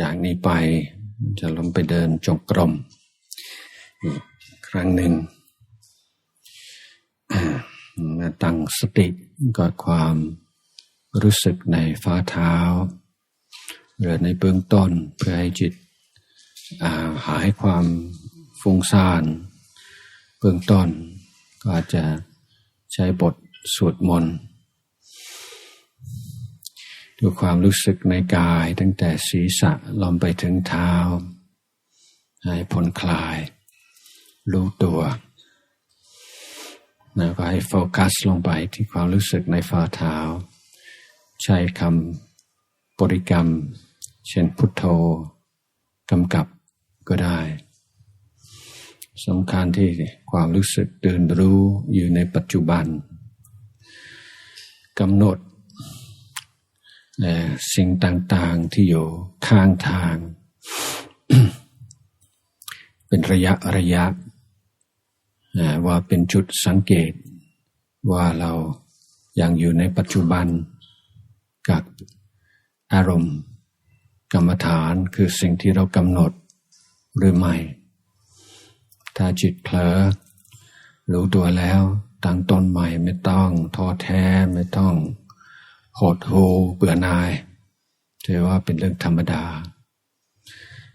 จากนี้ไปจะลงไปเดินจงกรมอีกครั้งหนึ่งมาตั้งสติกอดความรู้สึกในฝ่าเท้าหรือในเบื้องต้นเพื่อให้จิตหายความฟุ้งซ่านเบื้องต้นก็อาจจะใช้บทสวดมนต์ ดูความรู้สึกในกายตั้งแต่ศีรษะลงไปถึงเท้า ให้ผ่อนคลาย รู้ตัวแล้วก็ให้โฟกัสลงไปที่ความรู้สึกในฝ่าเท้า ใช้คำบริกรรม เช่นพุทโธกำกับก็ได้สำคัญที่ความรู้สึกตื่นรู้อยู่ในปัจจุบันกำหนด สิ่งต่างๆที่อยู่ข้างทาง เป็นระยะระยะ ว่าเป็นจุดสังเกต ว่าเรายังอยู่ในปัจจุบันกับอารมณ์ กรรมฐานคือสิ่งที่เรากำหนดหรือไม่ ถ้าจิตเผลอรู้ตัวแล้วตั้งต้นใหม่ไม่ต้องท้อแท้ไม่ต้อง หดหูเบื่อนายถือว่าเป็นเรื่องธรรมดา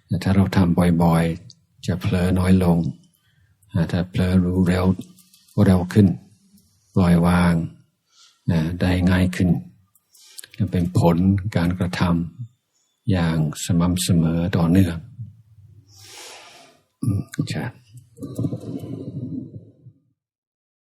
แต่ถ้าเราทำบ่อยๆ จะเผลอน้อยลงถ้าเผลอรู้เร็วเร็วขึ้น ปล่อยวางได้ง่ายขึ้นจะเป็นผลการกระทำอย่างสม่ำเสมอต่อเนื่องใช่